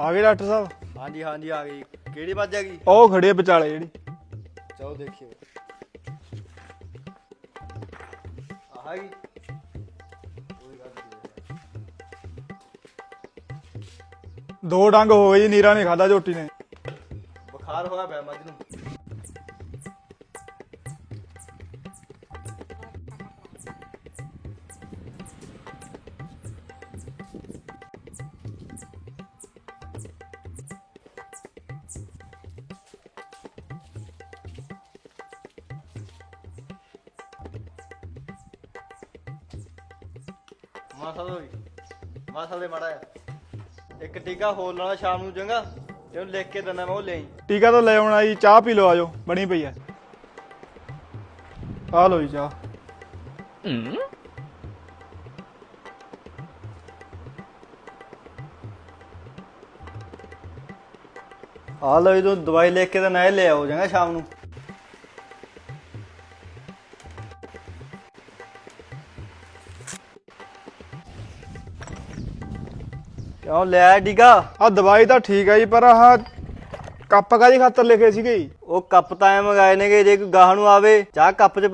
ਆ ਗਏ ਡਾਕਟਰ ਸਾਹਿਬ? ਹਾਂਜੀ ਹਾਂਜੀ ਆ ਗਈ ਕਿਹੜੀ ਵੱਜ ਆ ਗਈ? ਉਹ ਖੜੇ ਆ ਵਿਚਾਲੇ ਜਿਹੜੀ। ਚਾਹੋ ਦੇਖਿਓ ਆਹ ਗਈ ਦੋ ਡੰਗ ਹੋ ਗਏ ਜੀ ਨੀਰਾ ਨੇ ਖਾਦਾ ਝੋਟੀ ਨੇ। ਬੁਖਾਰ ਹੋਇਆ ਪਿਆ ਮੱਝ ਨੂੰ। ਮਾਸਾ ਦੋ ਮਾਸਾ ਦੇ ਮਾੜਾ ਇੱਕ ਟੀਕਾ ਹੋਰ ਲਾਉਣਾ ਸ਼ਾਮ ਨੂੰ ਚੰਗਾ ਇਹਨੂੰ ਲਿਖ ਕੇ ਦਿੰਦਾ ਮੈਂ ਉਹ ਲਈ ਟੀਕਾ ਤਾਂ ਲੈ ਆਉਣਾ ਜੀ, ਚਾਹ ਪੀ ਲਓ ਆਜੋ ਬਣੀ ਪਈ ਆ। ਆ ਲਓ ਜੀ ਚਾਹ। ਆ ਲਓ ਇਹ ਦਵਾਈ ਲਿਖ ਕੇ ਤਾਂ ਨਾ ਲੈ ਆਓ ਚੰਗਾ ਸ਼ਾਮ ਨੂੰ। ਕਿਉਂ ਲੈ ਟੀਕਾ ਆ ਦਵਾਈ ਤਾਂ ਠੀਕ ਆ ਜੀ ਪਰ ਆਹ ਕੱਪ ਕਾਦੀ ਖਾਤਰ ਲਿਖੇ ਸੀਗੇ ਜੀ? ਉਹ ਕੱਪ ਤਾਂ ਐ ਮੰਗਾਏ ਨੇਗੇ ਜੇ ਕੋਈ ਗਾਹ ਨੂੰ ਆਵੇ ਚਾਹ ਕੱਪ 'ਚ ਪਾ